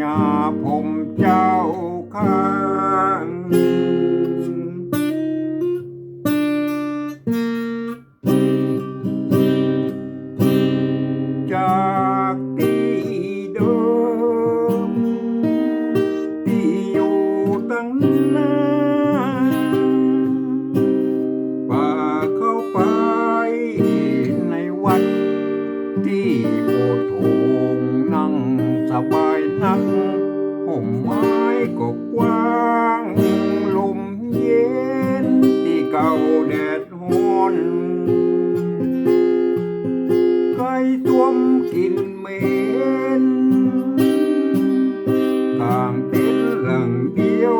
ญาผมเจ้าข้างจาก ดดฮ้อนไก่ต้มกินเหม็นกลางเต็นหลังเดียว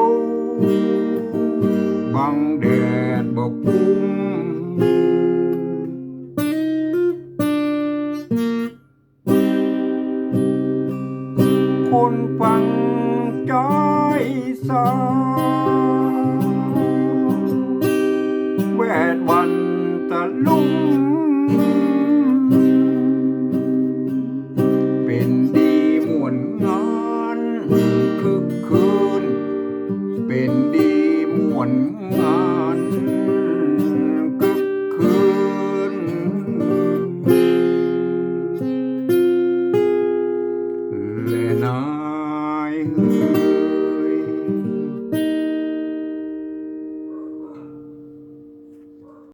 บังแดดบอกกุ้มคนฟังจอยสา you.